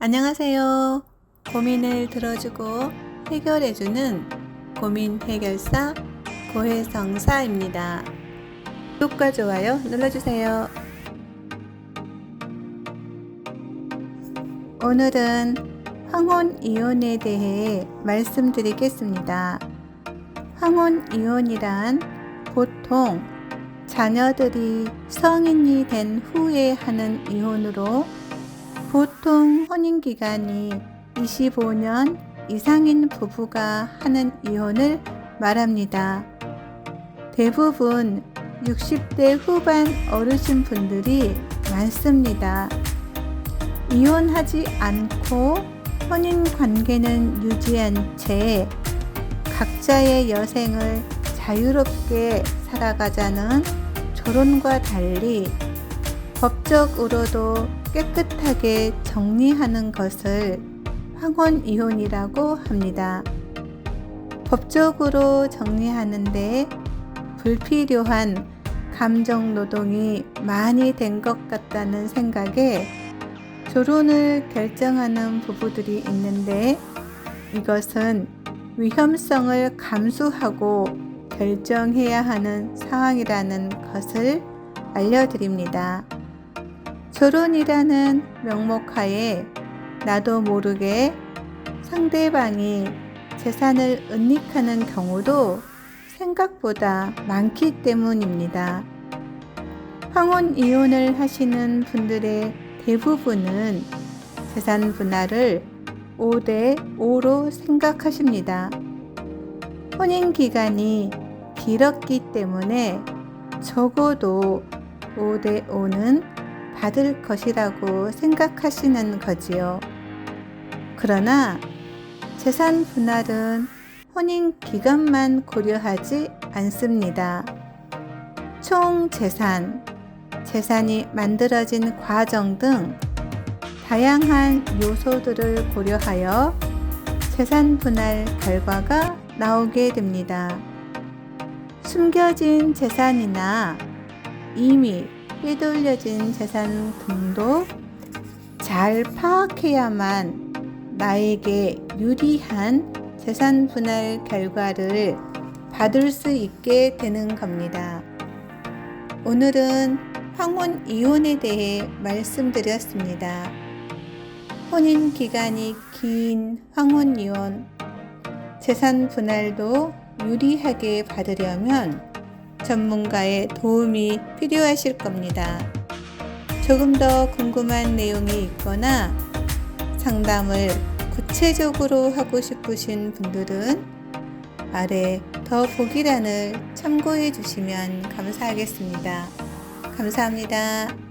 안녕하세요. 고민을 들어주고 해결해주는 고민 해결사 고혜성사입니다. 구독과 좋아요 눌러주세요. 오늘은 황혼 이혼에 대해 말씀드리겠습니다. 황혼 이혼이란 보통 자녀들이 성인이 된 후에 하는 이혼으로 보통 혼인 기간이 25년 이상인 부부가 하는 이혼을 말합니다. 대부분 60대 후반 어르신 분들이 많습니다. 이혼하지 않고 혼인 관계는 유지한 채 각자의 여생을 자유롭게 살아가자는 조론과 달리 법적으로도 깨끗하게 정리하는 것을 황혼 이혼이라고 합니다. 법적으로 정리하는데 불필요한 감정 노동이 많이 된 것 같다는 생각에 결혼을 결정하는 부부들이 있는데 이것은 위험성을 감수하고 결정해야 하는 상황이라는 것을 알려드립니다. 결혼이라는 명목하에 나도 모르게 상대방이 재산을 은닉하는 경우도 생각보다 많기 때문입니다. 황혼 이혼을 하시는 분들의 대부분은 재산 분할을 5대 5로 생각하십니다. 혼인 기간이 길었기 때문에 적어도 5대 5는 받을 것이라고 생각하시는 거지요. 그러나 재산 분할은 혼인 기간만 고려하지 않습니다. 총 재산, 재산이 만들어진 과정 등 다양한 요소들을 고려하여 재산 분할 결과가 나오게 됩니다. 숨겨진 재산이나 이미 빼돌려진 재산 등도 잘 파악해야만 나에게 유리한 재산 분할 결과를 받을 수 있게 되는 겁니다. 오늘은 황혼 이혼에 대해 말씀드렸습니다. 혼인 기간이 긴 황혼 이혼, 재산 분할도 유리하게 받으려면 전문가의 도움이 필요하실 겁니다. 조금 더 궁금한 내용이 있거나 상담을 구체적으로 하고 싶으신 분들은 아래 더 보기란을 참고해 주시면 감사하겠습니다. 감사합니다.